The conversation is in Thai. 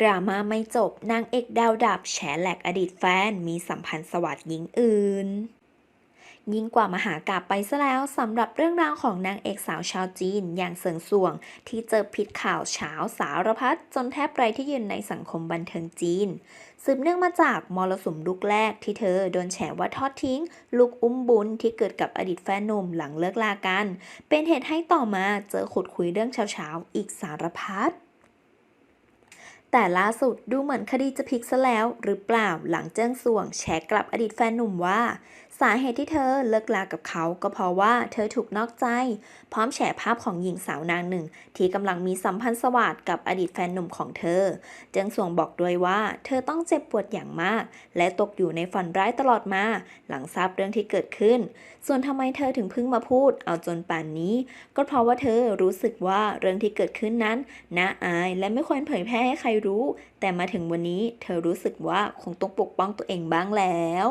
ดราม่าไม่จบนางเอกดาวดับแฉแหลกอดีตแฟนมีสัมพันธ์สวัสดิ์หญิงอื่น ยิ่งกว่ามหากาบไปซะแล้วสำหรับเรื่องราวของนางเอกสาวชาวจีนอย่างเสิงสวง ที่เจอพิษข่าวเช้าสารพัดจนแทบไร้ที่ยืนในสังคมบันเทิงจีน สืบเนื่องมาจากมรสุมลูกแรกที่เธอโดนแฉว่าทอดทิ้ง ลูกอุ้มบุญที่เกิดกับอดีตแฟนหนุ่มหลังเลิกลากัน เป็นเหตุให้ต่อมาเจอขุดคุยเรื่องเช้าๆอีกสารพัด แต่ล่าสุดดูเหมือนคดีจะพลิกซะแล้วหรือเปล่าหลังเจิ้งส่วงแฉกลับอดีตแฟนหนุ่มว่า สาเหตุที่เธอเลิกลากับเขาก็เพราะว่าเธอถูกนอกใจ พร้อมแฉภาพของหญิงสาวนางหนึ่ง ที่กำลังมีสัมพันธ์สวัสด์กับอดีตแฟนหนุ่มของเธอ เจิงส่วงบอกด้วยว่า เธอต้องเจ็บปวดอย่างมาก และตกอยู่ในฝันร้ายตลอดมา หลังทราบเรื่องที่เกิดขึ้น ส่วนทำไมเธอถึงเพิ่งมาพูด เอาจนป่านนี้ ก็เพราะว่าเธอรู้สึกว่าเรื่องที่เกิดขึ้นนั้นน่าอายและไม่ควรเผยแพร่ให้ใครรู้ แต่มาถึงวันนี้ เธอรู้สึกว่าคงต้องปกป้องตัวเองบ้างแล้ว